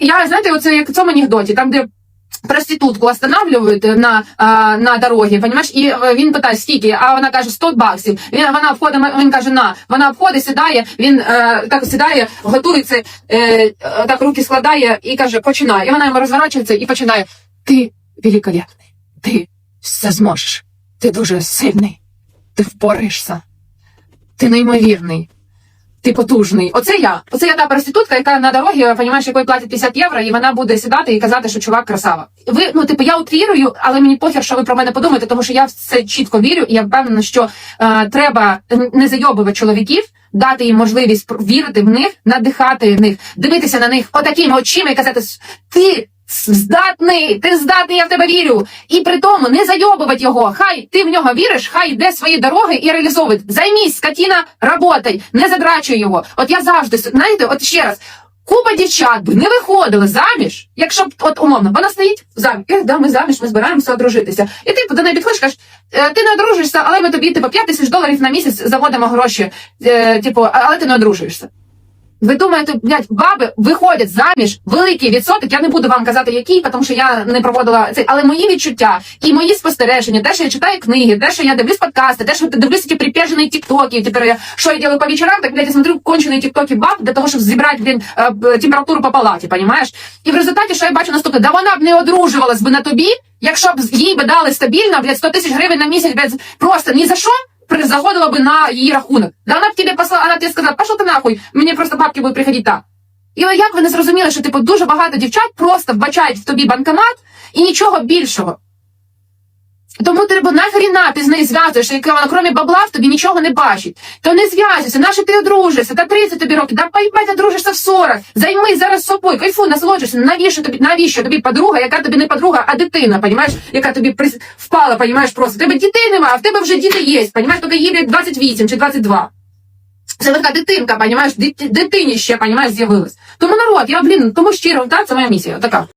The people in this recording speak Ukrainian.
Я, знаєте, оце як в цьому анекдоті, там, де проститутку останавливають на, на дорогі, понимаєш, і е, він питає, скільки, а вона каже 100 баксів. Він, вона обходить, він каже, на, вона обходить, сідає, він е, так сідає, готується, е, так руки складає і каже, починає. І вона йому розворачується і починає. Ти великолепний, ти все зможеш, ти дуже сильний, ти впораєшся, ти неймовірний. Ти потужний. Оце я. Оце я та проститутка, яка на дорогі, понімаєш, якої платять 50 євро, і вона буде сідати і казати, що чувак красава. Ви, ну, типу, я утрірую, але мені похер, що ви про мене подумаєте, тому що я в це чітко вірю, і я впевнена, що е, треба не зайобувати чоловіків, дати їм можливість вірити в них, надихати в них, дивитися на них отакими очима і казати: ти. Здатний, ти здатний, я в тебе вірю. І при тому не зайобувати його. Хай ти в нього віриш, хай йде свої дороги і реалізовує. Займись, скотіна, работай, не задрачуй його. От я завжди, знаєте, от ще раз, купа дівчат би не виходили заміж, якщо б, от умовно, вона стоїть заміж, е, да, ми заміж, ми збираємося одружитися. І ти до неї підходиш, кажеш, «Е, ти не одружишся, але ми тобі типу, 5 тисяч доларів на місяць заводимо гроші, е, типу, але ти не одружуєшся. Ви думаєте, блядь, баби виходять заміж, великий відсоток. Я не буду вам казати, який, тому що я не проводила це. Але мої відчуття і мої спостереження, те, що я читаю книги, те, що я дивлюсь подкасти, те, що дивлюсь ті прип'яжені тіктоки. Тепер я що я делаю по вечорам, так блядь, я смотрю кончені тіктоки баб для того, щоб зібрати блін, е, температуру по палаті, понімаєш? І в результаті, що я бачу наступне, да вона б не одружувалась би на тобі, якщо б їй би дали стабільно, блядь, 100 тисяч гривень на місяць, блядь, просто ні за що. Заходила би на її рахунок. Да вона б тебе послала, вона б тебе сказала, пошел ти нахуй, мені просто бабки будуть приходити так. І як ви не зрозуміли, що типу дуже багато дівчат просто вбачають в тобі банкомат і нічого більшого. Тому треба нахріна ти з нею зв'язуєшся, яка вона, крім бабла, в тобі нічого не бачить. То не зв'язуйся, наше ти одружишся, та 30 тобі років, да поїбать, одружишся в 40, займись зараз собою, кайфу, насолоджуйся, навіщо тобі, навіщо тобі подруга, яка тобі не подруга, а дитина, понімаєш, яка тобі прис... впала, понімаєш, просто. Тебе дітей немає, а в тебе вже діти є, понімаєш, тобі їй блядь, 28 чи 22. Це така дитинка, понімаєш, дит- дитині ще, понімаєш, з'явилась. Тому народ, я, блін, тому щиро, так, це моя місія, така.